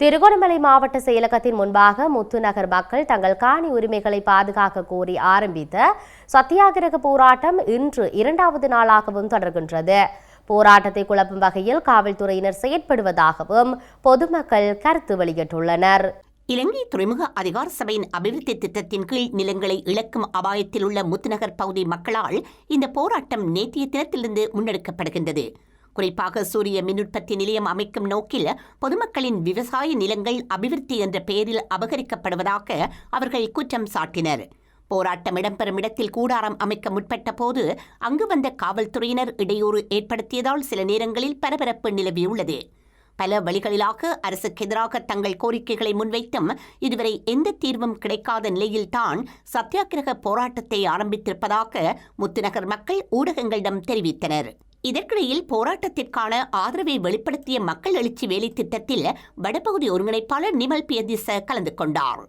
திருகோணமலை மாவட்ட செயலகத்தின் முன்பாக முத்துநகர் மக்கள் தங்கள் காணி உரிமைகளை பாதுகாக்க கோரி ஆரம்பித்த சத்தியாகிரக போராட்டம் இன்று இரண்டாவது நாளாகவும் தொடர்கின்றது. போராட்டத்தை குழப்பும் வகையில் காவல்துறையினர் செயற்படுவதாகவும் பொதுமக்கள் கருத்து வெளியிட்டுள்ளனர். இலங்கை துறைமுக அதிகார சபையின் அபிவிருத்தி திட்டத்தின் கீழ் நிலங்களை இழக்கும் அபாயத்தில் உள்ள முத்துநகர் பகுதி மக்களால் இந்த போராட்டம் நேற்றைய தினத்திலிருந்து முன்னெடுக்கப்படுகின்றது. குறிப்பாக சூரிய மின்னுற்பத்தி நிலையம் அமைக்கும் நோக்கில் பொதுமக்களின் விவசாய நிலங்கள் அபிவிருத்தி என்ற பெயரில் அபகரிக்கப்படுவதாக அவர்கள் குற்றம் சாட்டினர். போராட்டம் இடம்பெறும் இடத்தில் கூடாரம் அமைக்க முற்பட்ட போது அங்கு வந்த காவல்துறையினர் இடையூறு ஏற்படுத்தியதால் சில நேரங்களில் பரபரப்பு நிலவியுள்ளது. பல வழிகளிலாக அரசுக்கு எதிராக தங்கள் கோரிக்கைகளை முன்வைத்தும் இதுவரை எந்த தீர்வும் கிடைக்காத நிலையில்தான் சத்தியாகிரக போராட்டத்தை ஆரம்பித்திருப்பதாக முத்துநகர் மக்கள் ஊடகங்களிடம் தெரிவித்தனர். இதற்கிடையில் போராட்டத்திற்கான ஆதரவை வெளிப்படுத்திய மக்கள் எழுச்சி வேலை திட்டத்தில் வடபகுதி ஒருங்கிணைப்பாளர் நிமல் பியதிச கலந்து கொண்டார்.